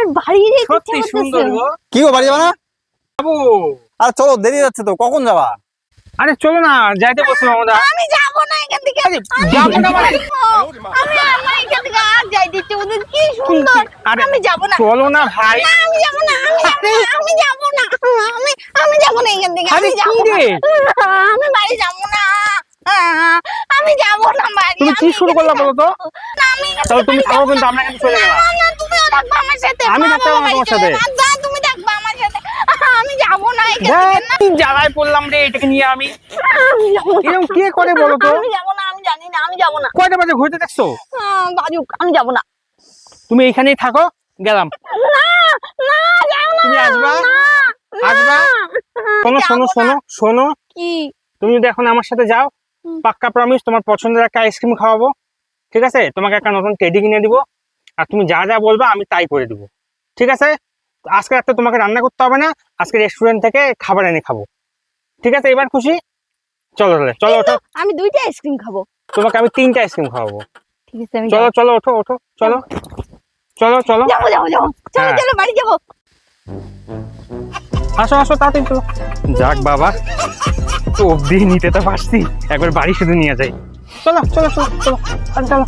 আর বাড়ি সত্যি সুন্দর গো। কি গো বাড়ি যাবা না? বাবু আর চলো দেরি যাচ্ছে তো কখন যাবা? আরে চলো না যাইতে বলছিলাম আমরা আমি যাব না এখান থেকে। আমি যাব না মানে? আমি আমার এখান থেকে আর যাইতে ইচ্ছে করতেছে কি সুন্দর। আমি যাব না। চলো না ভাই। না, আমি যাব না আমি যাব না আমি যাব না। আমি আমি যাব না এখান থেকে। আমি যাব না। আমি বাড়ি যাব না। আমি যাব না বাড়ি। তুমি কি শুরু করলা বলো তো? যাব না, আমি তাহলে তুমি যাব কিন্তু আমরা কিন্তু চলে গেলাম না, সাথে আমি থাকতে পারব তোমার সাথে। তুমি থাকবা আমার সাথে। আমি যাব না এখান থেকে না জ্বালায় পড়লাম রে এটাকে নিয়ে আমি। এরকম কে করে বলো তো? আমি যাব না আমি জানি না আমি যাব না। কয়টা বাজে ঘুরতে দেখছ? বাজুক আমি যাব না। তুমি এইখানেই থাকো গেলাম। না না যাও না তুমি আসবা? আসবা? শোনো শোনো শোনো শোনো। কি? তুমি যদি এখন আমার সাথে যাও পাক্কা প্রমিস তোমার পছন্দের একটা আইসক্রিম খাওয়াবো। ঠিক আছে? তোমাকে একটা নতুন টেডি কিনে দিব। আর তুমি যা যা বলবা আমি তাই করে দিব। ঠিক আছে? আজকে রাতে তোমাকে রান্না করতে হবে না আজকে রেস্টুরেন্ট থেকে খাবার এনে খাব। ঠিক আছে? এবার খুশি? চলো তাহলে চলো ওঠো। আমি দুইটা আইসক্রিম খাব। তোমাকে আমি তিনটা আইসক্রিম খাওয়াবো। ঠিক আছে আমি চলো চলো ওঠো ওঠো চলো। চলো চলো। যাব যাব যাব। চলো হ্যাঁ। চলো বাড়ি যাব। আসো আসো তাড়াতাড়ি চলো। যাক বাবা তো অব্দি নিতে তো পারছি। একবার বাড়ি শুধু নিয়ে যাই। চলো চলো চলো চলো। চলো।